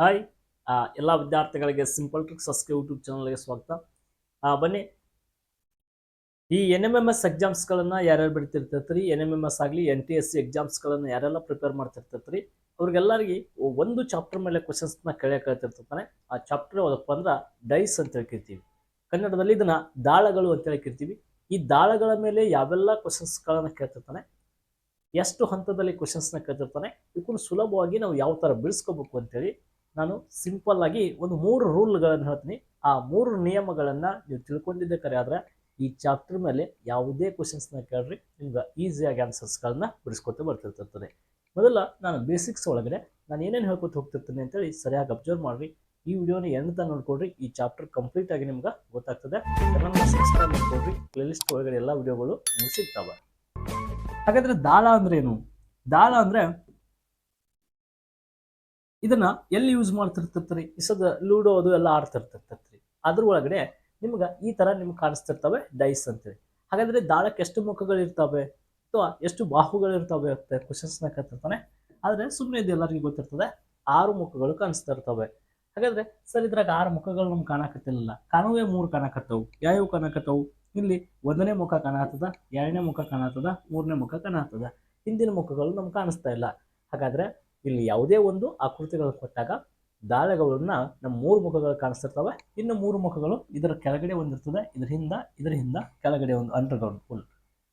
Hi ಎಲ್ಲ ವಿದ್ಯಾರ್ಥಿಗಳಿಗೆ simple tricks ಅಸ್ಕೆ YouTube ಚಾನಲ್ಗೆ ಸ್ವಾಗತ. ಬನ್ನಿ. ಈ ಎನ್ ಎಂ ಎಂ ಎಸ್ ಎಕ್ಸಾಮ್ಸ್ಗಳನ್ನು ಯಾರ್ಯಾರು ಬಿಡ್ತಿರ್ತೈತ್ರಿ? ಎನ್ ಎಂ ಎಂ ಎಸ್ ಆಗಲಿ ಎನ್ ಟಿ ಎಸ್ ಸಿ ಎಕ್ಸಾಮ್ಸ್ಗಳನ್ನು ಯಾರೆಲ್ಲ ಪ್ರಿಪೇರ್ ಮಾಡ್ತಿರ್ತೈತ್ರಿ? ಅವ್ರಿಗೆಲ್ಲರಿಗೆ ಒಂದು ಚಾಪ್ಟರ್ ಮೇಲೆ ಕ್ವಶನ್ಸ್ನ ಕೇಳಕ್ಕೆ ಹೇಳ್ತಿರ್ತಾನೆ ಆ ಚಾಪ್ಟರ್ ಯಾವುದಪ್ಪ ಅಂದ್ರೆ ಡೈಸ್ ಅಂತ ಹೇಳ್ಕಿರ್ತೀವಿ. ಕನ್ನಡದಲ್ಲಿ ಇದನ್ನ ದಾಳಗಳು ಅಂತ ಹೇಳ್ಕಿರ್ತೀವಿ. ಈ ದಾಳಗಳ ಮೇಲೆ ಯಾವೆಲ್ಲ ಕ್ವಶನ್ಸ್ಗಳನ್ನು ಕೇಳ್ತಿರ್ತಾನೆ, ಎಷ್ಟು ಹಂತದಲ್ಲಿ ಕ್ವಶನ್ಸ್ನ ಕೇಳ್ತಿರ್ತಾನೆ ಇದಕ್ಕೂ ಸುಲಭವಾಗಿ ನಾವು ಯಾವ ಥರ ಬಿಡಿಸ್ಕೋಬೇಕು ಅಂತೇಳಿ ನಾನು ಸಿಂಪಲ್ ಆಗಿ ಒಂದು ಮೂರು ರೂಲ್ಗಳನ್ನು ಹೇಳ್ತೀನಿ. ಆ ಮೂರು ನಿಯಮಗಳನ್ನು ನೀವು ತಿಳ್ಕೊಂಡಿದ್ದಕ್ಕರೆ ಆದರೆ ಈ ಚಾಪ್ಟರ್ ಮೇಲೆ ಯಾವುದೇ ಕ್ವಶನ್ಸ್ನ ಕೇಳ್ರಿ, ನಿಮ್ಗೆ ಈಸಿಯಾಗಿ ಆನ್ಸರ್ಸ್ಗಳನ್ನ ಬಿಡಿಸ್ಕೊತ ಬರ್ತಿರ್ತಿರ್ತದೆ ಮೊದಲ ನಾನು ಬೇಸಿಕ್ಸ್ ಒಳಗಡೆ ನಾನು ಏನೇನು ಹೇಳ್ಕೊತ ಹೋಗ್ತಿರ್ತೀನಿ ಅಂತೇಳಿ ಸರಿಯಾಗಿ ಅಬ್ಸರ್ವ್ ಮಾಡಿರಿ. ಈ ವಿಡಿಯೋನ ಎಂತ ನೋಡ್ಕೊಡ್ರಿ, ಈ ಚಾಪ್ಟರ್ ಕಂಪ್ಲೀಟ್ ಆಗಿ ನಿಮ್ಗೆ ಗೊತ್ತಾಗ್ತದೆ. ಸಬ್ಸ್ಕ್ರೈಬ್ ಮಾಡ್ಕೊಡ್ರಿ ಪ್ಲೇಲಿಸ್ಟ್ ಒಳಗಡೆ ಎಲ್ಲ ವಿಡಿಯೋಗಳು ನಿಮ್ಗೆ ಸಿಗ್ತಾವೆ ಹಾಗಾದ್ರೆ ದಾಳ ಅಂದ್ರೆ ಏನು ದಾಳ ಅಂದ್ರೆ ಇದನ್ನ ಎಲ್ಲಿ ಯೂಸ್ ಮಾಡ್ತಿರ್ತಿರ್ತೀರಿ ಇಸದ ಲೂಡೋ ಅದು ಎಲ್ಲ ಆಡ್ತಿರ್ತಿರ್ತೈತ್ರಿ ಅದ್ರ ಒಳಗಡೆ ನಿಮ್ಗೆ ಈ ತರ ನಿಮ್ಗೆ ಕಾಣಿಸ್ತಿರ್ತವೆ ಡೈಸ್ ಅಂತೇಳಿ ಹಾಗಾದ್ರೆ ದಾಳಕ್ಕೆ ಎಷ್ಟು ಮುಖಗಳಿರ್ತವೆ ಅಥವಾ ಎಷ್ಟು ಬಾಹುಗಳಿರ್ತವೆ ಅಂತ ಕ್ವಶನ್ಸ್ನ ಕೇಳ್ತಿರ್ತಾನೆ. ಆದರೆ ಸುಮ್ಮನೆ ಇದು ಎಲ್ಲರಿಗೂ ಗೊತ್ತಿರ್ತದೆ, ಆರು ಮುಖಗಳು ಕಾಣಿಸ್ತಾ ಇರ್ತವೆ ಹಾಗಾದ್ರೆ ಸರ್ ಇದ್ರಾಗ ಆರು ಮುಖಗಳು ನಮ್ಗೆ ಕಾಣಕತ್ತಿಲ್ಲ ಕಾಣುವೆ ಮೂರು ಕಾಣಕತ್ತವು. ಯಾವ್ಯಾವ ಕಾಣಕತ್ತವು? ಇಲ್ಲಿ ಒಂದನೇ ಮುಖ ಕಾಣತ್ತದ ಎರಡನೇ ಮುಖ ಕಾಣತ್ತದ ಮೂರನೇ ಮುಖ ಕಾಣತ್ತದ ಹಿಂದಿನ ಮುಖಗಳು ನಮ್ಗೆ ಕಾಣಿಸ್ತಾ ಇಲ್ಲ. ಹಾಗಾದ್ರೆ ಇಲ್ಲಿ ಯಾವುದೇ ಒಂದು ಆಕೃತಿಗಳನ್ನು ಕೊಟ್ಟಾಗ ದಾಳಗಳನ್ನ ನಮ್ಮ ಮೂರು ಮುಖಗಳು ಕಾಣಿಸ್ತಿರ್ತವೆ. ಇನ್ನು ಮೂರು ಮುಖಗಳು ಇದರ ಕೆಳಗಡೆ ಒಂದಿರ್ತದೆ ಇದರಿಂದ ಇದ್ರ ಹಿಂದ ಕೆಳಗಡೆ ಒಂದು ಅಂಡರ್ಗ್ರೌಂಡ್ ಫುಲ್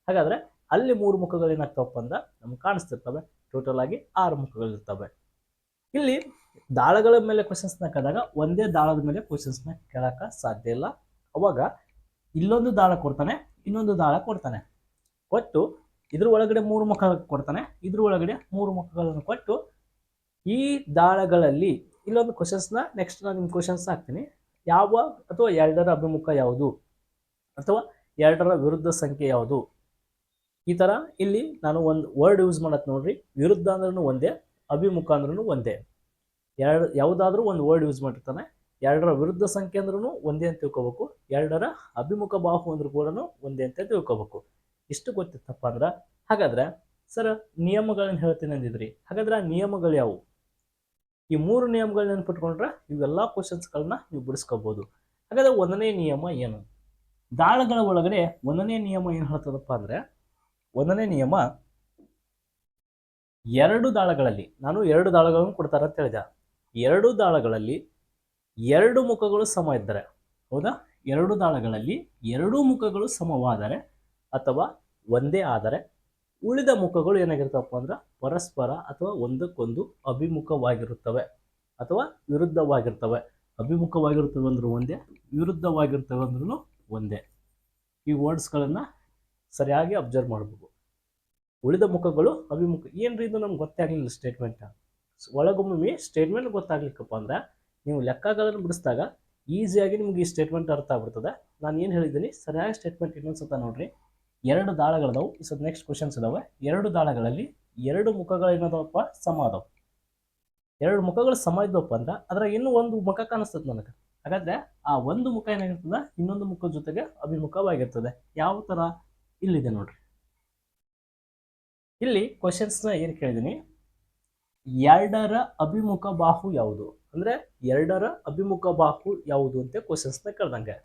ಹಾಗಾದ್ರೆ ಅಲ್ಲಿ ಮೂರು ಮುಖಗಳು ಏನಾಗ್ತಾವಪ್ಪ ಅಂದ್ರೆ ನಮ್ಗೆ ಕಾಣಿಸ್ತಿರ್ತವೆ. ಟೋಟಲ್ ಆಗಿ ಆರು ಮುಖಗಳು ಇರ್ತವೆ. ಇಲ್ಲಿ ದಾಳಗಳ ಮೇಲೆ ಕ್ವಶನ್ಸ್ನ ಕದಾಗ ಒಂದೇ ದಾಳದ ಮೇಲೆ ಕ್ವಶನ್ಸ್ನ ಕೇಳಕ್ಕೆ ಸಾಧ್ಯ ಇಲ್ಲ. ಅವಾಗ ಇಲ್ಲೊಂದು ದಾಳ ಕೊಡ್ತಾನೆ, ಇನ್ನೊಂದು ದಾಳ ಕೊಡ್ತಾನೆ. ಕೊಟ್ಟು ಇದ್ರ ಒಳಗಡೆ ಮೂರು ಮುಖ ಕೊಡ್ತಾನೆ, ಇದ್ರ ಒಳಗಡೆ ಮೂರು ಮುಖಗಳನ್ನು ಕೊಟ್ಟು ಈ ದಾಳಗಳಲ್ಲಿ ಇಲ್ಲೊಂದು ಕ್ವಶನ್ಸ್ನ ನೆಕ್ಸ್ಟ್ ನಾನು ನಿಮ್ಮ ಕ್ವಶನ್ಸ್ ಹಾಕ್ತೀನಿ. ಯಾವ ಅಥವಾ ಎರಡರ ಅಭಿಮುಖ ಯಾವುದು? ಅಥವಾ ಎರಡರ ವಿರುದ್ಧ ಸಂಖ್ಯೆ ಯಾವುದು? ಈ ಥರ ಇಲ್ಲಿ ನಾನು ಒಂದು ವರ್ಡ್ ಯೂಸ್ ಮಾಡತ್ತೆ ನೋಡ್ರಿ. ವಿರುದ್ಧ ಅಂದ್ರೂ ಒಂದೇ, ಅಭಿಮುಖ ಅಂದ್ರೂ ಒಂದೇ. ಎರಡು ಯಾವುದಾದ್ರೂ ಒಂದು ವರ್ಡ್ ಯೂಸ್ ಮಾಡಿರ್ತಾನೆ. ಎರಡರ ವಿರುದ್ಧ ಸಂಖ್ಯೆ ಅಂದ್ರೂ ಒಂದೇ ಅಂತ ತಿಳ್ಕೊಬೇಕು. ಎರಡರ ಅಭಿಮುಖ ಬಾಹು ಅಂದ್ರೂ ಕೂಡ ಒಂದೇ ಅಂತ ತಿಳ್ಕೊಬೇಕು. ಇಷ್ಟು ಗೊತ್ತಿತ್ತಪ್ಪ ಅಂದ್ರೆ, ಹಾಗಾದ್ರೆ, ಸರ್, ನಿಯಮಗಳನ್ನು ಹೇಳ್ತೀನಿ ಅಂದಿದ್ರಿ. ಹಾಗಾದ್ರೆ ಆ ನಿಯಮಗಳು ಯಾವುವು? ಈ ಮೂರು ನಿಯಮಗಳನ್ನ ನೆನ್ಪಿಟ್ಕೊಂಡ್ರೆ ಇವೆಲ್ಲ ಕ್ವಶನ್ಸ್ಗಳನ್ನ ನೀವು ಬಿಡಿಸ್ಕೋಬಹುದು ಹಾಗಾದ್ರೆ ಒಂದನೇ ನಿಯಮ ಏನು? ದಾಳಗಳ ಒಳಗಡೆ ಒಂದನೇ ನಿಯಮ ಏನು ಹೇಳ್ತದಪ್ಪ ಅಂದ್ರೆ, ಒಂದನೇ ನಿಯಮ ಎರಡು ದಾಳಗಳಲ್ಲಿ, ನಾನು ಎರಡು ದಾಳಗಳನ್ನು ಕೊಡ್ತಾರೆ ಅಂತ ಹೇಳಿದೆ ಎರಡು ದಾಳಗಳಲ್ಲಿ ಎರಡು ಮುಖಗಳು ಸಮ ಇದ್ದರೆ, ಹೌದಾ? ಎರಡು ದಾಳಗಳಲ್ಲಿ ಎರಡೂ ಮುಖಗಳು ಸಮವಾದರೆ ಅಥವಾ ಒಂದೇ ಆದರೆ ಉಳಿದ ಮುಖಗಳು ಏನಾಗಿರ್ತವಪ್ಪ ಅಂದ್ರೆ ಪರಸ್ಪರ ಅಥವಾ ಒಂದಕ್ಕೊಂದು ಅಭಿಮುಖವಾಗಿರುತ್ತವೆ ಅಥವಾ ವಿರುದ್ಧವಾಗಿರ್ತವೆ. ಅಭಿಮುಖವಾಗಿರ್ತವೆ ಅಂದ್ರೂ ಒಂದೇ, ವಿರುದ್ಧವಾಗಿರ್ತವೆ ಅಂದ್ರೂ ಒಂದೇ. ಈ ವರ್ಡ್ಸ್ಗಳನ್ನು ಸರಿಯಾಗಿ ಅಬ್ಸರ್ವ್ ಮಾಡಬೇಕು. ಉಳಿದ ಮುಖಗಳು ಅಭಿಮುಖ, ಏನ್ರಿ ಇದು ನಮ್ಗೆ ಗೊತ್ತೇ ಸ್ಟೇಟ್ಮೆಂಟ್ ಒಳಗೊಮ್ಮೆ ಸ್ಟೇಟ್ಮೆಂಟ್ ಗೊತ್ತಾಗ್ಲಿಕ್ಕಪ್ಪ ಅಂದ್ರೆ ನೀವು ಲೆಕ್ಕಗಳನ್ನು ಬಿಡಿಸಿದಾಗ ಈಸಿಯಾಗಿ ನಿಮ್ಗೆ ಈ ಸ್ಟೇಟ್ಮೆಂಟ್ ಅರ್ಥ ಆಗ್ಬಿಡ್ತದೆ. ನಾನು ಏನು ಹೇಳಿದ್ದೀನಿ? ಸರಿಯಾಗಿ ಸ್ಟೇಟ್ಮೆಂಟ್ ಇನ್ನೊಂದ್ಸತ ನೋಡ್ರಿ. ಎರಡು ದಾಳಗಳದವು. ಸೊ ನೆಕ್ಸ್ಟ್ ಕ್ವಶನ್ಸ್ ಇದಾವೆ. ಎರಡು ದಾಳಗಳಲ್ಲಿ ಎರಡು ಮುಖಗಳು ಏನದವಪ್ಪ? ಸಮ ಅದಾವ. ಎರಡು ಮುಖಗಳು ಸಮ ಇದ್ದವಪ್ಪ ಅಂದ್ರೆ ಅದ್ರಾಗ ಇನ್ನೂ ಒಂದು ಮುಖ ಕಾಣಿಸ್ತದೆ ನನಗೆ. ಹಾಗಾದ್ರೆ ಆ ಒಂದು ಮುಖ ಏನಾಗಿರ್ತದೆ? ಇನ್ನೊಂದು ಮುಖದ ಜೊತೆಗೆ ಅಭಿಮುಖವಾಗಿರ್ತದೆ. ಯಾವ ತರ? ಇಲ್ಲಿದೆ ನೋಡ್ರಿ. ಇಲ್ಲಿ ಕ್ವಶನ್ಸ್ನ ಏನು ಕೇಳಿದೀನಿ? ಎರಡರ ಅಭಿಮುಖ ಬಾಹು ಯಾವುದು? ಅಂದ್ರೆ ಎರಡರ ಅಭಿಮುಖ ಬಾಹು ಯಾವುದು ಅಂತ ಕ್ವಶನ್ಸ್ನ ಕೇಳ್ದಂಗೆ.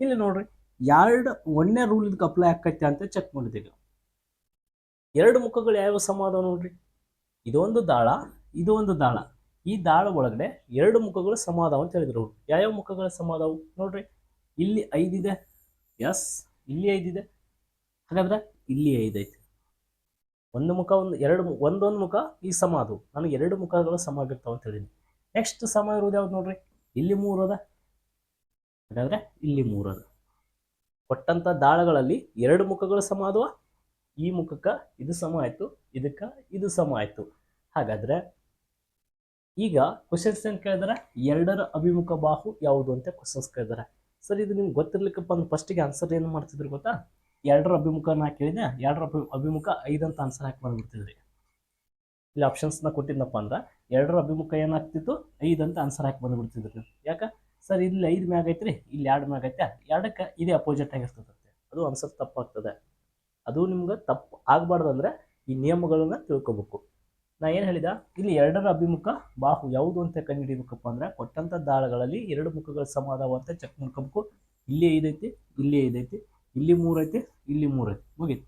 ಇಲ್ಲಿ ನೋಡ್ರಿ. ಎರಡು, ಒಂದನೇ ರೂಲ್ ಇದಕ್ಕೆ ಅಪ್ಲೈ ಆಕೈತೆ ಅಂತ ಚೆಕ್ ಮಾಡಿದ್ದೀವಿ ಎರಡು ಮುಖಗಳು ಯಾವ ಸಮ ನೋಡ್ರಿ? ಇದೊಂದು ದಾಳ, ಇದು ಒಂದು ದಾಳ. ಈ ದಾಳ ಒಳಗಡೆ ಎರಡು ಮುಖಗಳು ಸಮ ಅಂತ ಹೇಳಿದ್ರು ಯಾವ್ಯಾವ ಮುಖಗಳು ಸಮ ನೋಡ್ರಿ? ಇಲ್ಲಿ ಐದಿದೆ ಎಸ್ ಇಲ್ಲಿ ಐದಿದೆ ಹಾಗಾದ್ರೆ ಇಲ್ಲಿ ಐದೈತೆ ಒಂದು ಮುಖ, ಒಂದು, ಎರಡು ಒಂದೊಂದು ಮುಖ ಈ ಸಮ ನನಗೆ ಎರಡು ಮುಖಗಳು ಸಮ ಆಗಿರ್ತಾವ ಅಂತ ಹೇಳಿದ್ವಿ ನೆಕ್ಸ್ಟ್ ಸಮ ಇರೋದು ಯಾವ್ದು ನೋಡ್ರಿ? ಇಲ್ಲಿ ಮೂರು ಅದ. ಹಾಗಾದ್ರೆ ಇಲ್ಲಿ ಮೂರು ಅದ. ಕೊಟ್ಟಂತ ದಾಳಗಳಲ್ಲಿ ಎರಡು ಮುಖಗಳು ಸಮ ಅದಾವ ಈ ಮುಖಕ್ಕೆ ಇದು ಸಮ ಆಯ್ತು, ಇದಕ್ಕೆ ಇದು ಸಮ ಆಯ್ತು. ಹಾಗಾದ್ರೆ ಈಗ ಕ್ವಶನ್ಸ್ ಏನು ಕೇಳಿದಾರೆ? ಎರಡರ ಅಭಿಮುಖ ಬಾಹು ಯಾವುದು ಅಂತ ಕ್ವಶನ್ಸ್ ಕೇಳಿದಾರೆ. ಸರ್, ಇದು ನಿಮ್ಗೆ ಗೊತ್ತಿರ್ಲಿಕ್ಕಪ್ಪ ಅಂದ್ರೆ ಫಸ್ಟಿಗೆ ಆನ್ಸರ್ ಏನು ಮಾಡ್ತಿದ್ರು ಗೊತ್ತಾ? ಎರಡರ ಅಭಿಮುಖನ ನಾ ಕೇಳಿದೆ ಎರಡರ ಅಭಿ, ಅಭಿಮುಖ ಅಂತ ಆನ್ಸರ್ ಹಾಕಿ ಬಂದ್ಬಿಡ್ತಿದ್ರಿ. ಇಲ್ಲಿ ಆಪ್ಷನ್ಸ್ನ ಕೊಟ್ಟಿದ್ನಪ್ಪ ಅಂದ್ರೆ ಎರಡರ ಅಭಿಮುಖ ಏನಾಗ್ತಿತ್ತು? ಅಂತ ಆನ್ಸರ್ ಹಾಕಿ ಬಂದ್ಬಿಡ್ತಿದ್ರಿ. ಯಾಕೆ? ಸರ್, ಇಲ್ಲಿ ಐದು ಮ್ಯಾಗ ಐತ್ರಿ, ಇಲ್ಲಿ ಎರಡು ಮ್ಯಾಗ ಐತೆ. ಎರಡಕ್ಕೆ ಇದೇ ಅಪೋಸಿಟ್ ಆಗಿರ್ತದೆ ಅದು ಆನ್ಸರ್ ತಪ್ಪಾಗ್ತದೆ. ಅದು ನಿಮ್ಗೆ ತಪ್ಪು ಆಗಬಾರ್ದು ಅಂದ್ರೆ ಈ ನಿಯಮಗಳನ್ನ ತಿಳ್ಕೊಬೇಕು. ನಾ ಏನು ಹೇಳಿದ? ಇಲ್ಲಿ ಎರಡರ ಅಭಿಮುಖ ಬಾಹು ಯಾವುದು ಅಂತ ಕಂಡುಹಿಡಿಬೇಕಪ್ಪ ಅಂದ್ರೆ ಕೊಟ್ಟಂತ ದಾಳಗಳಲ್ಲಿ ಎರಡು ಮುಖಗಳು ಸಮ ಅದಾವ ಅಂತ ಚೆಕ್ ಮಾಡ್ಕೋಬೇಕು. ಇಲ್ಲಿ ಐದೈತಿ ಇಲ್ಲಿ ಐದೈತಿ ಇಲ್ಲಿ ಮೂರೈತಿ ಇಲ್ಲಿ ಮೂರೈತಿ ಮುಗೀತು.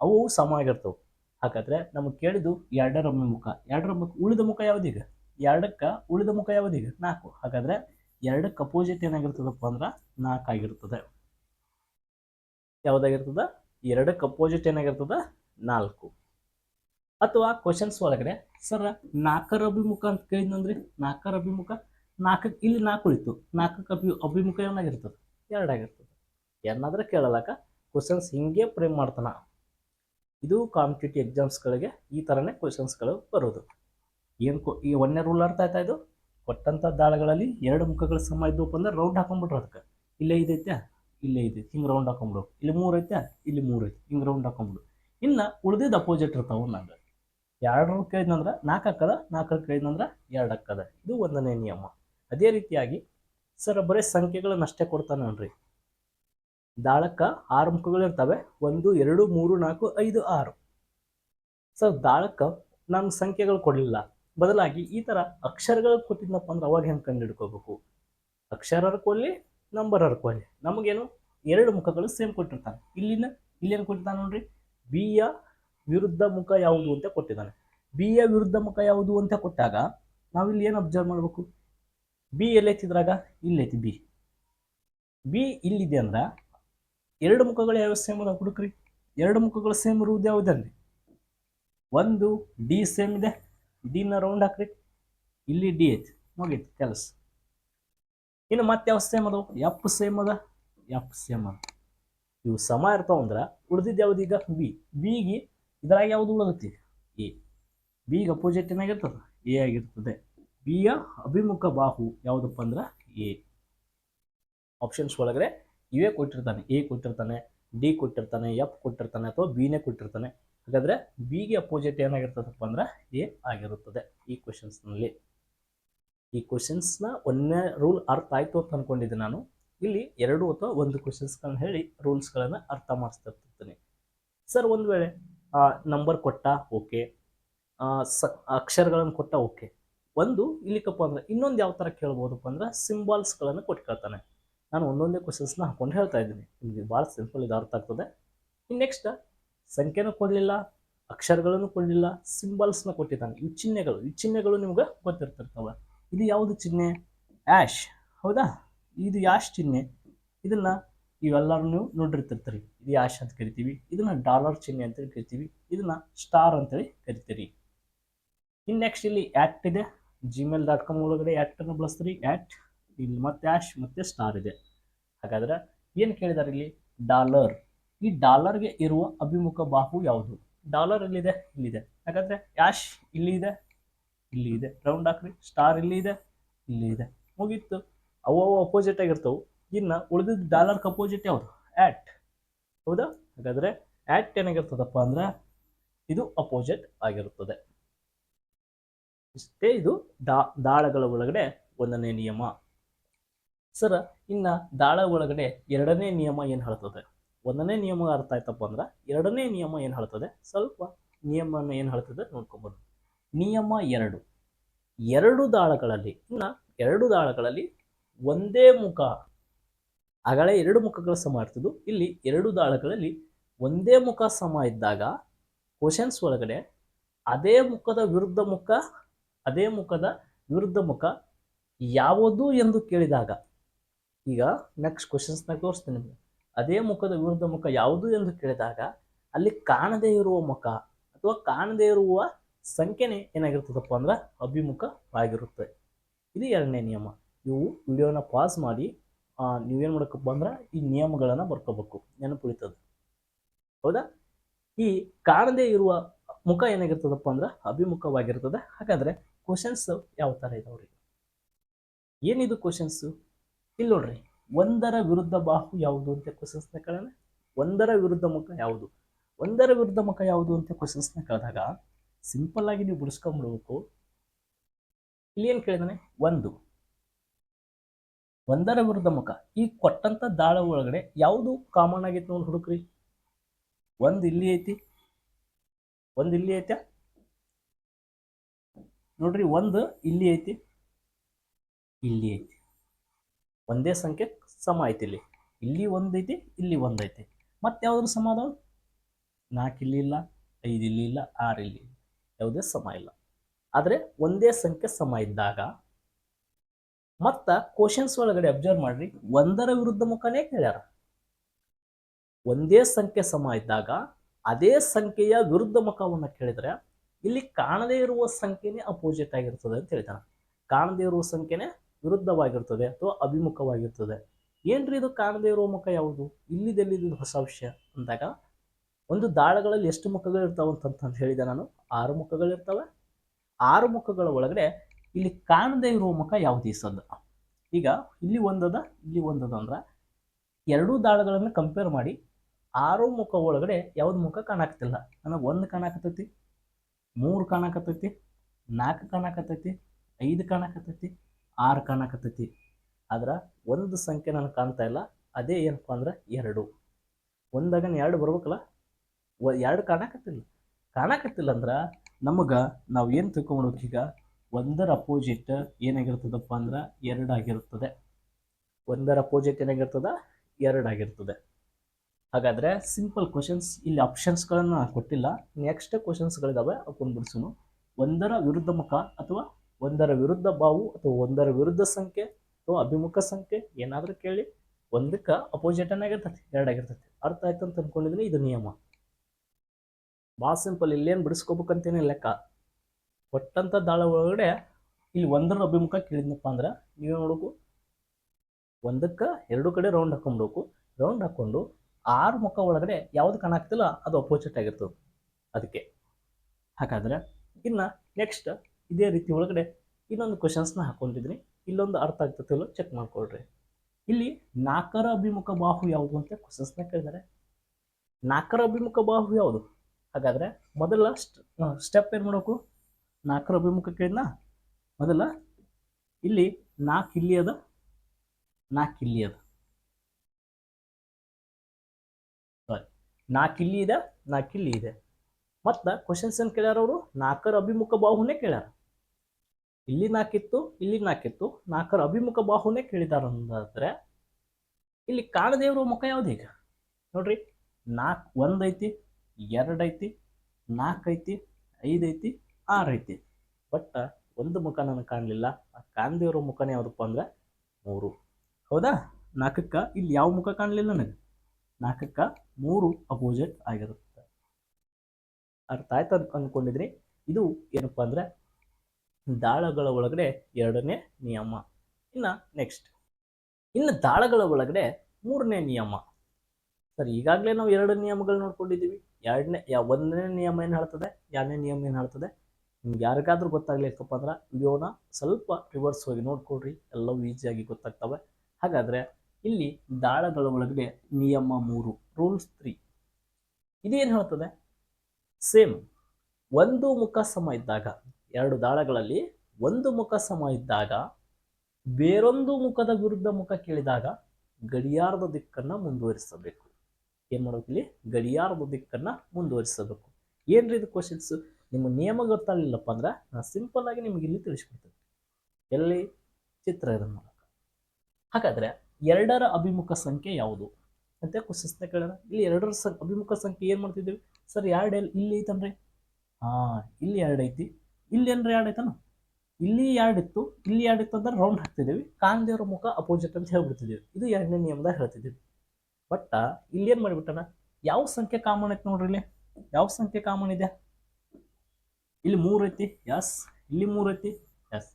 ಅವು ಸಮ ಆಗಿರ್ತವೆ. ಹಾಗಾದ್ರೆ ನಮಗೆ ಕೇಳಿದ್ದು ಎರಡರ ಮುಖ ಎರಡರ ಮುಖ ಉಳಿದ ಮುಖ ಯಾವುದೀಗ? ಎರಡಕ್ಕ ಉಳಿದ ಮುಖ ಯಾವುದೀಗ? ನಾಲ್ಕು. ಹಾಗಾದ್ರೆ ಎರಡಕ್ಕೆ ಅಪೋಸಿಟ್ ಏನಾಗಿರ್ತದಪ್ಪ ಅಂದ್ರೆ ನಾಲ್ಕು ಆಗಿರ್ತದೆ. ಯಾವ್ದಾಗಿರ್ತದ? ಎರಡಕ್ಕೆ ಅಪೋಸಿಟ್ ಏನಾಗಿರ್ತದ? ನಾಲ್ಕು. ಅಥವಾ ಕ್ವಶನ್ಸ್ ಒಳಗಡೆ, ಸರ್, ನಾಲ್ಕರ ಅಭಿಮುಖ ಅಂತ ಕೇಳಿದ್ನಂದ್ರಿ? ನಾಲ್ಕರ ಅಭಿಮುಖ? ನಾಲ್ಕಕ್ಕೆ ಇಲ್ಲಿ ನಾಲ್ಕು ಉಳಿತು. ನಾಲ್ಕಕ್ಕೆ ಅಭಿ, ಅಭಿಮುಖ ಏನಾಗಿರ್ತದೆ? ಎರಡಾಗಿರ್ತದೆ. ಏನಾದ್ರೂ ಕೇಳಲಾಕ ಕ್ವಶನ್ಸ್ ಹಿಂಗೆ ಪ್ರೇಮ್ ಮಾಡ್ತಾನ. ಇದು ಕಾಂಪಿಟೇಟಿವ್ ಎಕ್ಸಾಮ್ಸ್ಗಳಿಗೆ ಈ ಥರನೇ ಕ್ವಶನ್ಸ್ಗಳು ಬರೋದು. ಏನು ಈ ಒಂದನೇ ರೂಲ್ ಅರ್ಥ ಆಯ್ತಾ ಇದು? ಕೊಟ್ಟಂಥ ದಾಳಗಳಲ್ಲಿ ಎರಡು ಮುಖಗಳು ಸಮ ಇದ್ದವಪ್ಪ ಅಂದ್ರೆ ರೌಂಡ್ ಹಾಕೊಂಡ್ಬಿಟ್ರು ಅದಕ್ಕೆ. ಇಲ್ಲೇ ಇದೈತೆ ಇಲ್ಲೇ ಇದೈತೆ, ಹಿಂಗೆ ರೌಂಡ್ ಹಾಕೊಂಡ್ಬಿಡು. ಇಲ್ಲಿ ಮೂರು ಐತೆ, ಇಲ್ಲಿ ಮೂರು ಐತೆ, ಹಿಂಗೆ ರೌಂಡ್ ಹಾಕೊಂಡ್ಬಿಡು. ಇನ್ನು ಉಳ್ದಿದ್ದು ಅಪೋಸಿಟ್ ಇರ್ತಾವೆ ನಂಗೆ ಎರಡು ಕೇಳಿದ್ನಂದ್ರೆ, ನಾಲ್ಕು ಹಾಕದ ನಾಲ್ಕು ಕೇಳಿದ್ನಂದ್ರೆ ಎರಡು ಹಾಕದ ಇದು ಒಂದನೇ ನಿಯಮ. ಅದೇ ರೀತಿಯಾಗಿ ಸರ್ ಬರೀ ಸಂಖ್ಯೆಗಳನ್ನಷ್ಟೇ ಕೊಡ್ತಾನೆ ನೋಡ್ರಿ. ದಾಳಕ್ಕೆ ಆರು ಮುಖಗಳು ಇರ್ತವೆ, ಒಂದು, ಎರಡು, ಮೂರು, ನಾಲ್ಕು, ಐದು, ಆರು. ಸರ್ ದಾಳಕ್ಕೆ ನಾನು ಸಂಖ್ಯೆಗಳು ಕೊಡಲಿಲ್ಲ. ಬದಲಾಗಿ ಈ ಥರ ಅಕ್ಷರಗಳು ಕೊಟ್ಟಿದ್ನಪ್ಪ ಅಂದ್ರೆ ಅವಾಗ ಹೆಂಗೆ ಕಂಡು ಹಿಡ್ಕೋಬೇಕು ಅಕ್ಷರ ಕೊಲ್ಲಿ ನಂಬರ್ ಕೊಲ್ಲಿ. ನಮಗೇನು? ಎರಡು ಮುಖಗಳು ಸೇಮ್ ಕೊಟ್ಟಿರ್ತಾನೆ. ಇಲ್ಲಿನ, ಇಲ್ಲೇನು ಕೊಟ್ಟಿರ್ತಾನೆ ನೋಡ್ರಿ? ಯ ವಿರುದ್ಧ ಮುಖ ಯಾವುದು ಅಂತ ಕೊಟ್ಟಿದ್ದಾನೆ. ಯ ವಿರುದ್ಧ ಮುಖ ಯಾವುದು ಅಂತ ಕೊಟ್ಟಾಗ ನಾವಿಲ್ಲಿ ಏನು ಅಬ್ಸರ್ವ್ ಮಾಡಬೇಕು? ಬಿ ಎಲ್ಲೈತಿದ್ರಾಗ? ಇಲ್ಲೈತಿ ಬಿ. ಬಿ ಇಲ್ಲಿದೆ ಅಂದ್ರೆ ಎರಡು ಮುಖಗಳು ಯಾವ ಸೇಮ್ ಅದಾವ ಹುಡುಕ್ರಿ? ಎರಡು ಮುಖಗಳು ಸೇಮ್ ಇರುವುದು ಯಾವುದಲ್ಲಿ ಒಂದು ಡಿ ಸೇಮ್ ಇದೆ ಡಿನ ರೌಂಡ್ ಹಾಕ್ರಿ ಇಲ್ಲಿ ಡಿ ಎಚ್ ಮುಗೀತು, ಕೆಲಸ. ಇನ್ನು ಮತ್ತೆ ಯಾವ ಸೇಮ್ ಅದಾವ? ಎಫ್ ಸೇಮ್ ಅದ ಎಫ್ ಸೇಮ್ ಅದ. ಇವು ಸಮ ಇರ್ತಾವ ಅಂದ್ರೆ ಉಳಿದಿದ್ದು ಯಾವ್ದು ಈಗ? ಬಿ ಬಿಗೆ ಇದ್ರಾಗ ಯಾವ್ದು ಉಳಿದತಿ? ಎ ಬಿಗೆ ಅಪೋಸಿಟ್ ಏನಾಗಿರ್ತದೆ ಎ ಆಗಿರ್ತದೆ. ಬಿಯ ಅಭಿಮುಖ ಬಾಹು ಯಾವುದಪ್ಪ ಅಂದ್ರೆ? ಎ ಆಪ್ಷನ್ಸ್ ಒಳಗಡೆ ಇವೇ ಕೊಟ್ಟಿರ್ತಾನೆ. ಎ ಕೊಟ್ಟಿರ್ತಾನೆ ಡಿ ಕೊಟ್ಟಿರ್ತಾನೆ ಎಫ್ ಕೊಟ್ಟಿರ್ತಾನೆ, ಅಥವಾ ಬಿನೇ ಕೊಟ್ಟಿರ್ತಾನೆ. ಹಾಗಾದ್ರೆ ಬಿಗೆ ಅಪೋಸಿಟ್ ಏನಾಗಿರ್ತದಪ್ಪ ಅಂದ್ರೆ ಎ ಆಗಿರುತ್ತದೆ ಈ ಕ್ವಶನ್ಸ್ನಲ್ಲಿ ಈ ಕ್ವಶನ್ಸ್ನ ಒಂದನೇ ರೂಲ್ ಅರ್ಥ ಆಯ್ತು ಅಂತ ಅನ್ಕೊಂಡಿದ್ದೆ ನಾನು. ಇಲ್ಲಿ ಎರಡು ಅಥವಾ ಒಂದು ಕ್ವಶನ್ಸ್ಗಳನ್ನ ಹೇಳಿ ರೂಲ್ಸ್ಗಳನ್ನು ಅರ್ಥ ಮಾಡಿಸ್ತಾ ಇರ್ತೀನಿ ಸರ್ ಒಂದು ವೇಳೆ ನಂಬರ್ ಕೊಟ್ಟ ಓಕೆ ಸ, ಅಕ್ಷರಗಳನ್ನು ಕೊಟ್ಟ ಓಕೆ ಒಂದು ಇಲ್ಲಿಕಪ್ಪ ಅಂದ್ರೆ ಇನ್ನೊಂದು ಯಾವ ಥರ ಕೇಳ್ಬೋದಪ್ಪ ಅಂದ್ರೆ ಸಿಂಬಾಲ್ಸ್ಗಳನ್ನು ಕೊಟ್ಟು ಕೇಳ್ತಾನೆ. ನಾನು ಒಂದೊಂದೇ ಕ್ವಶನ್ಸ್ನ ಹಾಕೊಂಡು ಹೇಳ್ತಾ ಇದ್ದೀನಿ. ನಿಮಗೆ ಭಾಳ ಸಿಂಪಲ್ ಇದು ಅರ್ಥ ಆಗ್ತದೆ. ಇನ್ನು ನೆಕ್ಸ್ಟ್ ಸಂಖ್ಯೆನೂ ಕೊಡಲಿಲ್ಲ, ಅಕ್ಷರಗಳನ್ನು ಕೊಡಲಿಲ್ಲ ಸಿಂಬಲ್ಸ್ನ ಕೊಟ್ಟಿದ್ದಾನೆ. ಇವು ಚಿಹ್ನೆಗಳು. ಈ ಚಿಹ್ನೆಗಳು ನಿಮ್ಗೆ ಗೊತ್ತಿರ್ತಿರ್ತವೆ. ಇದು ಯಾವುದು ಚಿಹ್ನೆ? ಆ್ಯಶ್ ಹೌದಾ? ಇದು ಯಾಶ್ ಚಿಹ್ನೆ. ಇದನ್ನ ಇವೆಲ್ಲರೂ ನೀವು ನೋಡಿರ್ತಿರ್ತೀರಿ. ಇದು ಯಾಶ್ ಅಂತ ಕರಿತೀವಿ. ಇದನ್ನ ಡಾಲರ್ ಚಿಹ್ನೆ ಅಂತೇಳಿ ಕರಿತೀವಿ. ಇದನ್ನ ಸ್ಟಾರ್ ಅಂತೇಳಿ ಕರಿತೀರಿ. ಇನ್ನು ನೆಕ್ಸ್ಟ್ ಇಲ್ಲಿ ಆ್ಯಕ್ಟ್ ಇದೆ. ಜಿಮೇಲ್ ಡಾಟ್ ಕಾಮ್ ಒಳಗಡೆ ಆ್ಯಕ್ಟನ್ನು ಬಳಸ್ತೀರಿ. ಆ್ಯಕ್ಟ್ ಇಲ್ಲಿ ಮತ್ತೆ ಆ್ಯಶ್ ಮತ್ತೆ ಸ್ಟಾರ್ ಇದೆ. ಹಾಗಾದ್ರೆ ಏನು ಕೇಳಿದಾರೆ ಇಲ್ಲಿ? ಡಾಲರ್ ಈ ಡಾಲರ್ಗೆ ಇರುವ ಅಭಿಮುಖ ಬಾಹು ಯಾವುದು? ಡಾಲರ್ ಎಲ್ಲಿದೆ? ಇಲ್ಲಿದೆ. ಯಾಕಂದ್ರೆ ಯಾಶ್ ಇಲ್ಲಿ ಇದೆ ಇಲ್ಲಿ ಇದೆ ರೌಂಡ್ ಹಾಕ್ರಿ. ಸ್ಟಾರ್ ಇಲ್ಲಿ ಇದೆ ಇಲ್ಲಿ ಇದೆ ಮುಗೀತು ಅವು ಅಪೋಸಿಟ್ ಆಗಿರ್ತವೆ. ಇನ್ನು ಉಳಿದಿದ್ದ ಡಾಲರ್ ಅಪೋಸಿಟ್ ಯಾವುದು? ಆ್ಯಟ್ ಹೌದಾ? ಹಾಗಾದ್ರೆ ಆ್ಯಟ್ ಏನಾಗಿರ್ತದಪ್ಪ ಅಂದ್ರೆ ಇದು ಅಪೋಸಿಟ್ ಆಗಿರುತ್ತದೆ. ಇಷ್ಟೇ ಇದು ದಾ, ದಾಳಗಳ ಒಳಗಡೆ ಒಂದನೇ ನಿಯಮ. ಸರ್, ಇನ್ನು ದಾಳ ಒಳಗಡೆ ಎರಡನೇ ನಿಯಮ ಏನು ಹೇಳ್ತದೆ? ಒಂದನೇ ನಿಯಮ ಅರ್ಥ ಆಯ್ತಪ್ಪ ಅಂದ್ರೆ ಎರಡನೇ ನಿಯಮ ಏನು ಹೇಳ್ತದೆ? ಸ್ವಲ್ಪ ನಿಯಮನ ಏನು ಹೇಳ್ತದೆ? ನೋಡ್ಕೊಬೋದು. ನಿಯಮ ಎರಡು. ಎರಡು ದಾಳಗಳಲ್ಲಿ, ಇನ್ನು ಎರಡು ದಾಳಗಳಲ್ಲಿ ಒಂದೇ ಮುಖ, ಆಗಲೇ ಎರಡು ಮುಖಗಳ ಸಮ ಇರ್ತದ್ದು ಇಲ್ಲಿ ಎರಡು ದಾಳಗಳಲ್ಲಿ ಒಂದೇ ಮುಖ ಸಮ ಇದ್ದಾಗ ಕ್ವಶನ್ಸ್ ಒಳಗಡೆ ಅದೇ ಮುಖದ ವಿರುದ್ಧ ಮುಖ, ಅದೇ ಮುಖದ ವಿರುದ್ಧ ಮುಖ ಯಾವುದು ಎಂದು ಕೇಳಿದಾಗ, ಈಗ ನೆಕ್ಸ್ಟ್ ಕ್ವಶನ್ಸ್ನಾಗ ತೋರಿಸ್ತೀನಿ ನಿಮಗೆ. ಅದೇ ಮುಖದ ವಿರುದ್ಧ ಮುಖ ಯಾವುದು ಎಂದು ಕೇಳಿದಾಗ ಅಲ್ಲಿ ಕಾಣದೇ ಇರುವ ಮುಖ ಅಥವಾ ಕಾಣದೇ ಇರುವ ಸಂಖ್ಯೆನೇ ಏನಾಗಿರ್ತದಪ್ಪ ಅಂದ್ರೆ ಅಭಿಮುಖವಾಗಿರುತ್ತೆ. ಇದು ಎರಡನೇ ನಿಯಮ. ನೀವು ವಿಡಿಯೋನ ಪಾಸ್ ಮಾಡಿ ನೀವೇನು ಮಾಡಕಪ್ಪ ಅಂದ್ರೆ ಈ ನಿಯಮಗಳನ್ನು ಬರ್ಕೋಬೇಕು. ನೆನಪುಳಿತದೆ. ಹೌದಾ? ಈ ಕಾಣದೇ ಇರುವ ಮುಖ ಏನಾಗಿರ್ತದಪ್ಪ ಅಂದ್ರೆ ಅಭಿಮುಖವಾಗಿರ್ತದೆ. ಹಾಗಾದ್ರೆ ಕ್ವಶನ್ಸ್ ಯಾವ ಥರ ಇದಾವ್ರಿ ಏನಿದು ಕ್ವಶನ್ಸು ಇಲ್ಲಿ ನೋಡ್ರಿ. ಒಂದರ ವಿರುದ್ಧ ಬಾಹು ಯಾವುದು ಅಂತ ಕ್ವಶನ್ಸ್ನ ಕೇಳೋಣ. ಒಂದರ ವಿರುದ್ಧ ಮುಖ ಯಾವುದು? ಒಂದರ ವಿರುದ್ಧ ಮುಖ ಯಾವುದು ಅಂತ ಕ್ವಶನ್ಸ್ನ ಕೇಳಿದಾಗ ಸಿಂಪಲ್ ಆಗಿ ನೀವು ಬಿಡಿಸ್ಕೊಂಡ್ಬಿಡ್ಬೇಕು. ಇಲ್ಲಿ ಏನು ಕೇಳಿದಾನೆ? ಒಂದು. ಒಂದರ ವಿರುದ್ಧ ಮುಖ. ಈ ಕೊಟ್ಟಂತ ದಾಳ ಒಳಗಡೆ ಯಾವುದು ಕಾಮನ್ ಆಗೈತೆ ನೋಡಿ ಹುಡುಕ್ರಿ ಒಂದು ಇಲ್ಲಿ ಐತಿ. ಒಂದು ಇಲ್ಲಿ ಐತೆ ನೋಡ್ರಿ, ಒಂದು ಇಲ್ಲಿ ಐತಿ. ಇಲ್ಲಿ ಐತಿ. ಒಂದೇ ಸಂಖ್ಯೆ, ಸಮ ಐತಿ ಇಲ್ಲಿ. ಇಲ್ಲಿ ಒಂದೈತಿ ಇಲ್ಲಿ ಒಂದೈತಿ ಮತ್ತೆ ಯಾವ್ದ್ರ ಸಮ ಅದಾವ? ನಾಲ್ಕು ಇಲ್ಲಿ ಇಲ್ಲ, ಐದು ಇಲ್ಲಿ ಇಲ್ಲ, ಆರು ಇಲ್ಲಿ ಇಲ್ಲ. ಯಾವುದೇ ಸಮ ಇಲ್ಲ. ಆದರೆ ಒಂದೇ ಸಂಖ್ಯೆ, ಸಮ ಇದ್ದಾಗ ಮತ್ತ ಕ್ವಶನ್ಸ್ ಒಳಗಡೆ ಅಬ್ಸರ್ವ್ ಮಾಡ್ರಿ. ಒಂದರ ವಿರುದ್ಧ ಮುಖನೇ ಕೇಳ್ಯಾರ ಒಂದೇ ಸಂಖ್ಯೆ, ಸಮ ಇದ್ದಾಗ ಅದೇ ಸಂಖ್ಯೆಯ ವಿರುದ್ಧ ಮುಖವನ್ನು ಕೇಳಿದ್ರೆ ಇಲ್ಲಿ ಕಾಣದೇ ಇರುವ ಸಂಖ್ಯೆನೇ ಅಪೋಸಿಟ್ ಆಗಿರ್ತದೆ ಅಂತ ಹೇಳ್ತಾನೆ ಕಾಣದೇ ಇರುವ ಸಂಖ್ಯೆನೇ ವಿರುದ್ಧವಾಗಿರ್ತದೆ ಅಥವಾ ಅಭಿಮುಖವಾಗಿರ್ತದೆ. ಏನ್ರಿ ಇದು ಕಾಣದೇ ಇರುವ ಮುಖ ಯಾವುದು ಇಲ್ಲಿದೆಲ್ಲಿದ್ದು ಹೊಸ ವಿಷಯ ಅಂದಾಗ, ಒಂದು ದಾಳಗಳಲ್ಲಿ ಎಷ್ಟು ಮುಖಗಳಿರ್ತಾವೆ ಅಂತಂತ ಹೇಳಿದೆ ನಾನು. ಆರು ಮುಖಗಳಿರ್ತವೆ ಆರು ಮುಖಗಳ ಒಳಗಡೆ ಇಲ್ಲಿ ಕಾಣದೇ ಇರುವ ಮುಖ ಯಾವುದು ಈ ಸದ್ದು? ಈಗ ಇಲ್ಲಿ ಒಂದದ ಇಲ್ಲಿ ಒಂದದ ಅಂದ್ರೆ ಎರಡೂ ದಾಳಗಳನ್ನು ಕಂಪೇರ್ ಮಾಡಿ ಆರು ಮುಖ ಒಳಗಡೆ ಯಾವ್ದು ಮುಖ ಕಾಣಾಕತ್ತಿಲ್ಲ. ನನಗೆ ಒಂದು ಕಾಣಾಕತ್ತೈತಿ, ಮೂರು ಕಾಣಾಕತ್ತೈತಿ, ನಾಲ್ಕು ಕಾಣಾಕತ್ತೈತಿ, ಐದು ಕಾಣಾಕತ್ತೈತಿ ಆರು ಕಾಣಕತ್ತೈತಿ. ಆದ್ರೆ ಒಂದು ಸಂಖ್ಯೆ ನನಗೆ ಕಾಣ್ತಾ ಇಲ್ಲ, ಅದೇ ಏನಪ್ಪ ಅಂದ್ರೆ ಎರಡು. ಒಂದಾಗ ಎರಡು ಬರ್ಬೇಕಲ್ಲ? ಎರಡು ಕಾಣಕತ್ತಿಲ್ಲ. ಕಾಣಕತ್ತಿಲ್ಲ ಅಂದ್ರೆ ನಮಗೆ ನಾವು ಏನು ತಿಳ್ಕೊಂಬಿಡ್ಬೇಕು ಈಗ? ಒಂದರ ಅಪೋಸಿಟ್ ಏನಾಗಿರ್ತದಪ್ಪ ಅಂದ್ರೆ ಎರಡಾಗಿರುತ್ತದೆ ಒಂದರ ಅಪೋಸಿಟ್ ಏನಾಗಿರ್ತದ? ಎರಡಾಗಿರ್ತದೆ. ಹಾಗಾದರೆ ಸಿಂಪಲ್ ಕ್ವಶನ್ಸ್ ಇಲ್ಲಿ ಆಪ್ಷನ್ಸ್ಗಳನ್ನು ನಾನು ಕೊಟ್ಟಿಲ್ಲ. ನೆಕ್ಸ್ಟ್ ಕ್ವಶನ್ಸ್ಗಳಿದ್ದಾವೆ ಅಪ್ಕೊಂಡು ಬಿಡಿಸೋನು ಒಂದರ ವಿರುದ್ಧ ಮುಖ ಅಥವಾ ಒಂದರ ವಿರುದ್ಧ ಬಾವು ಅಥವಾ ಒಂದರ ವಿರುದ್ಧ ಸಂಖ್ಯೆ ಅಥವಾ ಅಭಿಮುಖ ಸಂಖ್ಯೆ, ಏನಾದರೂ ಕೇಳಿ. ಒಂದಕ್ಕೆ ಅಪೋಸಿಟ್ ಏನಾಗಿರ್ತೈತಿ ಎರಡಾಗಿರ್ತೈತಿ ಅರ್ಥ ಆಯ್ತು ಅಂತ ಅಂದ್ಕೊಂಡಿದ್ದೀನಿ ಇದು ನಿಯಮ. ಭಾಳ ಸಿಂಪಲ್ ಇಲ್ಲೇನು ಬಿಡಿಸ್ಕೋಬೇಕಂತೇನೆ ಲೆಕ್ಕ. ಕೊಟ್ಟಂಥ ದಾಳ ಒಳಗಡೆ ಇಲ್ಲಿ ಒಂದರ ಅಭಿಮುಖ ಕೇಳಿದ್ನಪ್ಪ ಅಂದ್ರೆ, ನೀವೇ ನೋಡಬೇಕು. ಒಂದಕ್ಕೆ ಎರಡು ಕಡೆ ರೌಂಡ್ ಹಾಕೊಂಡ್ಬೇಕು. ರೌಂಡ್ ಹಾಕ್ಕೊಂಡು ಆರು ಮುಖ ಒಳಗಡೆ ಯಾವ್ದು ಕಾಣಾಗ್ತಿಲ್ಲ ಅದು ಅಪೋಸಿಟ್ ಆಗಿರ್ತದೆ. ಅದಕ್ಕೆ. ಹಾಗಾದ್ರೆ ಇನ್ನು ನೆಕ್ಸ್ಟ್ ಇದೇ ರೀತಿ ಒಳಗಡೆ ಇನ್ನೊಂದು ಕ್ವಶನ್ಸ್ನ ಹಾಕೊಂಡಿದ್ದೀನಿ. ಇಲ್ಲೊಂದು ಅರ್ಥ ಆಗ್ತತಿಲ್ಲ ಚೆಕ್ ಮಾಡ್ಕೊಳ್ರಿ. ಇಲ್ಲಿ ನಾಲ್ಕರ ಅಭಿಮುಖ ಬಾಹು ಯಾವುದು ಅಂತ ಕ್ವಶನ್ಸ್ನ ಕೇಳಿದ್ದಾರೆ. ನಾಲ್ಕರ ಅಭಿಮುಖ ಬಾಹು ಯಾವುದು? ಹಾಗಾದರೆ ಮೊದಲ ಸ್ಟೆಪ್ ಏನು ಮಾಡಬೇಕು? ನಾಲ್ಕರ ಅಭಿಮುಖ ಕೇಳಿದ ಮೊದಲ ಇಲ್ಲಿ ನಾಲ್ಕು ಇಲ್ಲಿ ಅದ ನಾಲ್ಕು ಇಲ್ಲಿ ಅದ. ಸಾರಿ ನಾಲ್ಕು ಇಲ್ಲಿ ಇದೆ ನಾಲ್ಕು ಇಲ್ಲಿ ಇದೆ. ಮತ್ತು ಕ್ವಶನ್ಸ್ ಏನು ಕೇಳ್ಯಾರ ಅವರು? ನಾಲ್ಕರ ಅಭಿಮುಖ ಬಾಹುನೇ ಕೇಳ್ಯಾರ. ಇಲ್ಲಿ ನಾಲ್ಕಿತ್ತು ಇಲ್ಲಿ ನಾಲ್ಕಿತ್ತು ನಾಲ್ಕರ ಅಭಿಮುಖ ಬಾಹುನೇ ಕೇಳಿದಾರ ಅಂದ್ರೆ ಇಲ್ಲಿ ಕಾಣದೇ ಇರೋ ಮುಖ ಯಾವ್ದು ಈಗ? ನೋಡ್ರಿ, ನಾಲ್ಕು ಒಂದೈತಿ ಎರಡೈತಿ ಎರಡು ಐತಿ, ನಾಲ್ಕು ಐತಿ ಬಟ್ ಒಂದು ಮುಖ ನನಗೆ ಕಾಣಲಿಲ್ಲ. ಆ ಇರೋ ಮುಖನೇ ಯಾವುದಪ್ಪ ಅಂದ್ರೆ ಮೂರು. ಹೌದಾ? ನಾಲ್ಕಕ್ಕೆ ಇಲ್ಲಿ ಯಾವ ಮುಖ ಕಾಣಲಿಲ್ಲ ನನಗೆ? ನಾಲ್ಕಕ್ಕೆ ಮೂರು ಅಪೋಸಿಟ್ ಆಗಿರುತ್ತೆ. ಅರ್ಥ ಆಯ್ತು ಅಂದ್ಕೊಂಡಿದ್ರಿ ಇದು ಏನಪ್ಪ ಅಂದ್ರೆ ದಾಳಗಳ ಒಳಗಡೆ ಎರಡನೇ ನಿಯಮ. ಇನ್ನು ನೆಕ್ಸ್ಟ್ ಇನ್ನು ದಾಳಗಳ ಒಳಗಡೆ ಮೂರನೇ ನಿಯಮ. ಸರ್, ಈಗಾಗಲೇ ನಾವು ಎರಡು ನಿಯಮಗಳು ನೋಡ್ಕೊಂಡಿದ್ದೀವಿ ಎರಡನೇ, ಯಾ, ಒಂದನೇ ನಿಯಮ ಏನು ಹೇಳ್ತದೆ? ಎರಡನೇ ನಿಯಮ ಏನು ಹೇಳ್ತದೆ? ನಿಮ್ಗೆ ಯಾರಿಗಾದ್ರೂ ಗೊತ್ತಾಗ್ಲಿಕ್ಕಪ್ಪ ಅಂದ್ರೆ ವಿಡಿಯೋನ ಸ್ವಲ್ಪ ರಿವರ್ಸ್ ಹೋಗಿ ನೋಡ್ಕೊಳ್ರಿ. ಎಲ್ಲವೂ ಈಸಿಯಾಗಿ ಗೊತ್ತಾಗ್ತವೆ. ಹಾಗಾದರೆ ಇಲ್ಲಿ ದಾಳಗಳ ಒಳಗಡೆ ನಿಯಮ ಮೂರು ರೂಲ್ಸ್ ತ್ರೀ ಇದೇನು ಹೇಳ್ತದೆ? ಸೇಮ್ ಒಂದು ಮುಖ ಸಮ ಇದ್ದಾಗ ಎರಡು ದಾಳಗಳಲ್ಲಿ ಒಂದು ಮುಖ ಸಮ ಇದ್ದಾಗ, ಬೇರೊಂದು ಮುಖದ ವಿರುದ್ಧ ಮುಖ ಕೇಳಿದಾಗ ಗಡಿಯಾರದ ದಿಕ್ಕನ್ನು ಮುಂದುವರಿಸಬೇಕು. ಏನು ಮಾಡಬೇಕು ಇಲ್ಲಿ? ಗಡಿಯಾರದ ದಿಕ್ಕನ್ನು ಮುಂದುವರಿಸಬೇಕು. ಏನ್ರಿ ಇದು ಕ್ವಶನ್ಸ್ ನಿಮ್ಮ ನಿಯಮ ಗೊತ್ತಾಗಲಿಲ್ಲಪ್ಪ ಅಂದ್ರೆ ನಾನು ಸಿಂಪಲ್ ಆಗಿ ನಿಮಗೆ ಇಲ್ಲಿ ತಿಳಿಸ್ಕೊಡ್ತೀನಿ. ಎಲ್ಲಿ? ಚಿತ್ರ ಇರೋ ಮೂಲಕ. ಹಾಗಾದ್ರೆ ಎರಡರ ಅಭಿಮುಖ ಸಂಖ್ಯೆ ಯಾವುದು? ಅಂತ ಕ್ವಶನ್ಸ್ನ ಕೇಳೋಣ. ಇಲ್ಲಿ ಎರಡರ ಸಂ, ಅಭಿಮುಖ ಸಂಖ್ಯೆ ಏನು ಮಾಡ್ತಿದ್ದೀವಿ? ಸರ್, ಎರಡು ಇಲ್ಲಿ ಐತನ್ರಿ? ಹಾಂ, ಇಲ್ಲಿ ಎರಡು ಐತಿ. ಇಲ್ಲಿ ಏನ್ರಿ ಎರಡು ಐತನ ಇಲ್ಲಿ ಎರಡು ಇತ್ತು ಇಲ್ಲಿ ಎರಡು ಇತ್ತು ಅಂದ್ರೆ ರೌಂಡ್ ಹಾಕ್ತಿದ್ದೀವಿ. ಕಾಂದೇವ್ರ ಮುಖ ಅಪೋಸಿಟ್ ಅಂತ ಹೇಳ್ಬಿಡ್ತಿದ್ದೀವಿ. ಇದು ಎರಡನೇ ನಿಯಮದಾಗ ಹೇಳ್ತಿದ್ದೀವಿ. ಬಟ್, ಇಲ್ಲಿ ಏನು ಮಾಡಿಬಿಟ್ಟಣ ಯಾವ ಸಂಖ್ಯೆ ಕಾಮನ್ ಐತೆ ನೋಡ್ರಿ ಇಲ್ಲಿ? ಯಾವ ಸಂಖ್ಯೆ ಕಾಮನ್ ಇದೆ? ಇಲ್ಲಿ ಮೂರು ಐತಿ. ಎಸ್ ಇಲ್ಲಿ ಮೂರು ಐತಿ. ಎಸ್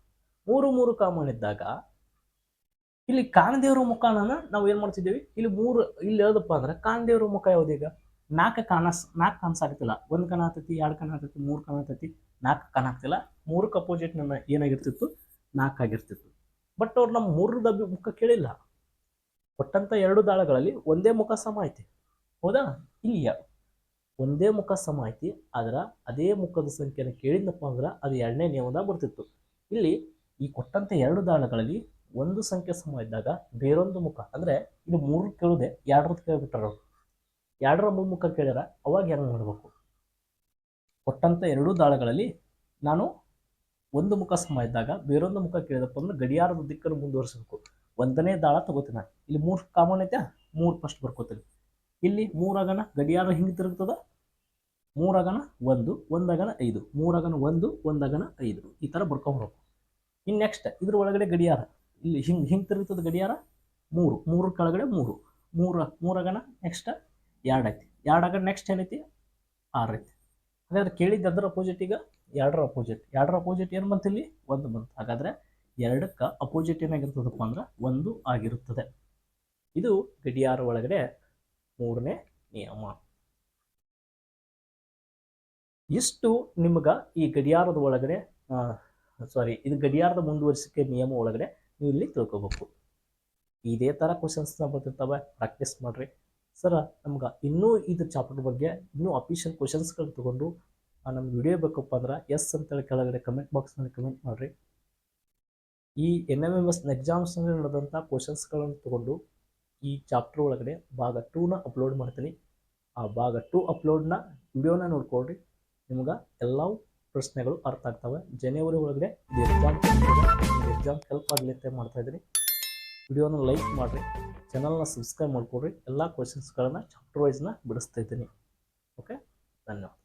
ಮೂರು ಮೂರು ಕಾಮನ್ ಇದ್ದಾಗ, ಇಲ್ಲಿ ಕಾಣದೇವ್ರ ಮುಖಾನ ನಾವು ಏನು ಮಾಡ್ತಿದ್ದೀವಿ? ಇಲ್ಲಿ ಮೂರು, ಇಲ್ಲಿ ಯಾವ್ದಪ್ಪ ಅಂದ್ರೆ ಕಾಣದೇವ್ರ ಮುಖ ಯಾವ್ದೀಗ ನಾಲ್ಕು ಕಾಣಸ್, ನಾಲ್ಕು ಕಾಣಿಸಾಗ್ತಿಲ್ಲ ಒಂದು ಆತೈತಿ ಎರಡು ಕಾಣತೈತಿ ಮೂರು ಕಾಣತೈತಿ ನಾಲ್ಕು ಕಾಣಾಗ್ತಿಲ್ಲ. ಮೂರಕ್ಕೆ ಅಪೋಸಿಟ್ ನನ್ನ ಏನಾಗಿರ್ತಿತ್ತು? ನಾಲ್ಕು ಆಗಿರ್ತಿತ್ತು. ಬಟ್ ಅವ್ರು ನಮ್ಮ ಮೂರದ ಮುಖ ಕೇಳಿಲ್ಲ. ಕೊಟ್ಟಂಥ ಎರಡು ದಾಳಗಳಲ್ಲಿ ಒಂದೇ ಮುಖ ಸಮ ಐತಿ. ಹೌದಾ? ಇಲ್ಲಿಯ ಒಂದೇ ಮುಖ ಸಮ ಐತಿ. ಆದ್ರೆ ಅದೇ ಮುಖದ ಸಂಖ್ಯೆನ ಕೇಳಿದ್ನಪ್ಪ ಅಂದ್ರೆ ಅದು ಎರಡನೇ ನಿಯಮದಾಗ ಬರ್ತಿತ್ತು. ಇಲ್ಲಿ ಈ ಕೊಟ್ಟಂಥ ಎರಡು ದಾಳಗಳಲ್ಲಿ ಒಂದು ಸಂಖ್ಯೆ ಸಮ ಇದ್ದಾಗ ಬೇರೊಂದು ಮುಖ. ಅಂದರೆ ಇದು ಮೂರು ಕೇಳೋದೆ ಎರಡರದ್ದು ಕೇಳ್ಬಿಟ್ಟಾರ ಅವ್ರು. ಎರಡರ ಮುಖ ಕೇಳ್ಯಾರ. ಅವಾಗ ಹೆಂಗೆ ಮಾಡಬೇಕು? ಕೊಟ್ಟಂಥ ಎರಡೂ ದಾಳಗಳಲ್ಲಿ ನಾನು ಒಂದು ಮುಖ ಸಮ ಇದ್ದಾಗ ಬೇರೊಂದು ಮುಖ ಕೇಳಿದಪ್ಪ ಅಂದ್ರೆ ಗಡಿಯಾರದ ದಿಕ್ಕನ್ನು ಮುಂದುವರಿಸಬೇಕು. ಒಂದನೇ ದಾಳ ತಗೋತೀನಿ ಇಲ್ಲಿ ಮೂರು ಕಾಮನ್ ಐತೆ, ಮೂರು ಫಸ್ಟ್ ಬರ್ಕೋತೀನಿ. ಇಲ್ಲಿ ಮೂರಾಗನ ಗಡಿಯಾರ ಹಿಂಗೆ ತಿರುಗ್ತದ? ಮೂರಾಗನ ಒಂದು ಒಂದಾಗನ ಐದು. ಮೂರಾಗನ ಒಂದು ಒಂದಾಗನ ಐದು. ಈ ಥರ ಬರ್ಕೊಂಬರ್ಬೇಕು ಇನ್ನು ನೆಕ್ಸ್ಟ್ ಇದ್ರ ಒಳಗಡೆ ಗಡಿಯಾರ. ಇಲ್ಲಿ ಹಿಂಗೆ ಹಿಂಗೆ ತಿರುಗ್ತದ ಗಡಿಯಾರ? ಮೂರು. ಮೂರು ಕೆಳಗಡೆ ಮೂರು. ಮೂರ ಮೂರಾಗನ ನೆಕ್ಸ್ಟ್ ಎರಡು ಐತಿ. ಎರಡಾಗ ನೆಕ್ಸ್ಟ್ ಏನೈತಿ? ಆರು ಐತಿ. ಹಾಗಾದ್ರೆ ಕೇಳಿದ್ದು ಅದರ ಅಪೋಸಿಟ್ ಈಗ ಎರಡರ ಅಪೋಸಿಟ್ ಎರಡರ ಅಪೋಸಿಟ್ ಏನು ಬಂತು ಇಲ್ಲಿ? ಒಂದು ಬಂತು. ಹಾಗಾದ್ರೆ ಎರಡಕ್ಕೆ ಅಪೋಸಿಟ್ ಏನಾಗಿರ್ತದಪ್ಪ ಅಂದ್ರೆ ಒಂದು ಆಗಿರುತ್ತದೆ. ಇದು ಗಡಿಯಾರ ಒಳಗಡೆ ಮೂರನೇ ನಿಯಮ. ಇಷ್ಟು ನಿಮ್ಗೆ ಈ ಗಡಿಯಾರದ ಒಳಗಡೆ ಸಾರಿ ಇದು ಗಡಿಯಾರದ ಮುಂದುವರಿಸಿಕೆ ನಿಯಮ ಒಳಗಡೆ ನೀವು ಇಲ್ಲಿ ತಿಳ್ಕೊಬೇಕು. ಇದೇ ಥರ ಕ್ವಶನ್ಸ್ನ ಬರ್ತಿರ್ತವೆ. ಪ್ರಾಕ್ಟೀಸ್ ಮಾಡಿರಿ. ಸರ್, ನಮ್ಗೆ ಇನ್ನೂ ಇದು ಚಾಪ್ಟರ್ ಬಗ್ಗೆ ಇನ್ನೂ ಅಫಿಷಿಯಲ್ ಕ್ವಶನ್ಸ್ಗಳು ತೊಗೊಂಡು ನಮ್ಮ ವಿಡಿಯೋ ಬೇಕಪ್ಪ ಅಂದ್ರೆ ಎಸ್ ಅಂತೇಳಿ ಕೆಳಗಡೆ ಕಮೆಂಟ್ ಬಾಕ್ಸ್ನಲ್ಲಿ ಕಮೆಂಟ್ ಮಾಡಿರಿ. ಈ ಎನ್ ಎಂ ಎಂ ಎಸ್ ಎಕ್ಸಾಮ್ಸ್ನಲ್ಲಿ ನಡೆದಂಥ ಕ್ವಶನ್ಸ್ಗಳನ್ನು ತೊಗೊಂಡು ಈ ಚಾಪ್ಟರ್ ಒಳಗಡೆ ಭಾಗ ಟೂನ ಅಪ್ಲೋಡ್ ಮಾಡ್ತೀನಿ. ಆ ಭಾಗ ಟೂ ಅಪ್ಲೋಡ್ನ ವಿಡಿಯೋನ ನೋಡ್ಕೊಳ್ರಿ. ನಿಮ್ಗೆ ಎಲ್ಲವೂ ಪ್ರಶ್ನೆಗಳು ಅರ್ಥ ಆಗ್ತವೆ. ಜನವರಿ ಒಳಗಡೆ ಎಕ್ಸಾಮ್ ಎಕ್ಸಾಮ್ ಹೆಲ್ಪ್ ಆಗಲಿ ಅಂತ ಮಾಡ್ತಾ ಇದ್ದೀನಿ. ವಿಡಿಯೋನ ಲೈಕ್ ಮಾಡಿರಿ. ಚಾನಲ್ನ ಸಬ್ಸ್ಕ್ರೈಬ್ ಮಾಡ್ಕೊಡ್ರಿ. ಎಲ್ಲ ಕ್ವಶನ್ಸ್ಗಳನ್ನು ಚಾಪ್ಟರ್ ವೈಸ್ನ ಬಿಡಿಸ್ತಾ ಇದ್ದೀನಿ. ಓಕೆ ಧನ್ಯವಾದ.